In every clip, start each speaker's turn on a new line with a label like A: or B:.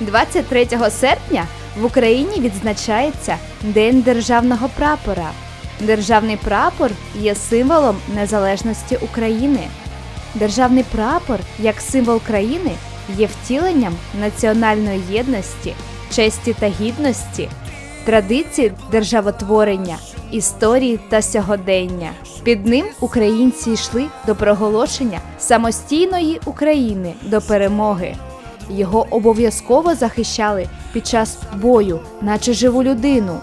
A: 23 серпня в Україні відзначається День державного прапора. Державний прапор є символом незалежності України. Державний прапор як символ країни є втіленням національної єдності, честі та гідності, традиції державотворення, історії та сьогодення. Під ним українці йшли до проголошення самостійної України до перемоги. Його обов'язково захищали під час бою, наче живу людину.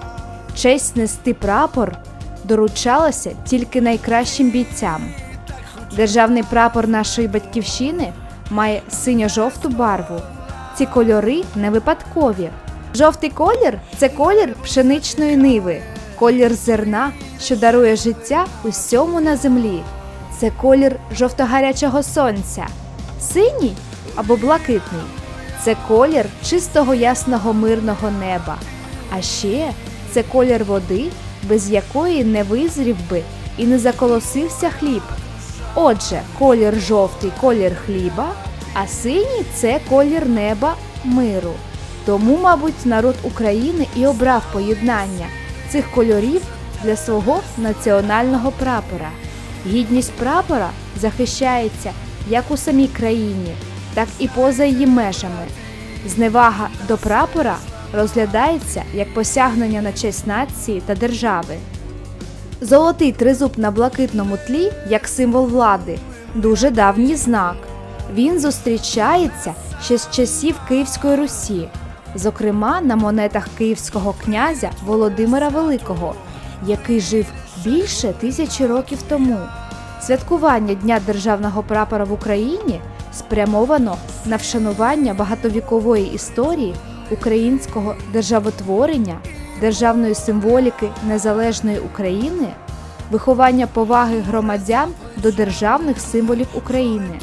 A: Честь нести прапор доручалася тільки найкращим бійцям. Державний прапор нашої батьківщини має синьо-жовту барву. Ці кольори не випадкові. Жовтий колір це колір пшеничної ниви, колір зерна, що дарує життя усьому на землі. Це колір жовто-гарячого сонця. Синій або блакитний це колір чистого ясного мирного неба. А ще це колір води, без якої не визрів би і не заколосився хліб. Отже, колір жовтий колір хліба, а синій це колір неба миру. Тому, мабуть, народ України і обрав поєднання цих кольорів для свого національного прапора. Гідність прапора захищається як у самій країні, так і поза її межами. Зневага до прапора розглядається як посягнення на честь нації та держави. Золотий тризуб на блакитному тлі як символ влади дуже давній знак. Він зустрічається ще з часів Київської Русі, зокрема на монетах київського князя Володимира Великого, який жив більше тисячі років тому. Святкування Дня державного прапора в Україні спрямовано на вшанування багатовікової історії українського державотворення, державної символіки незалежної України, виховання поваги громадян до державних символів України.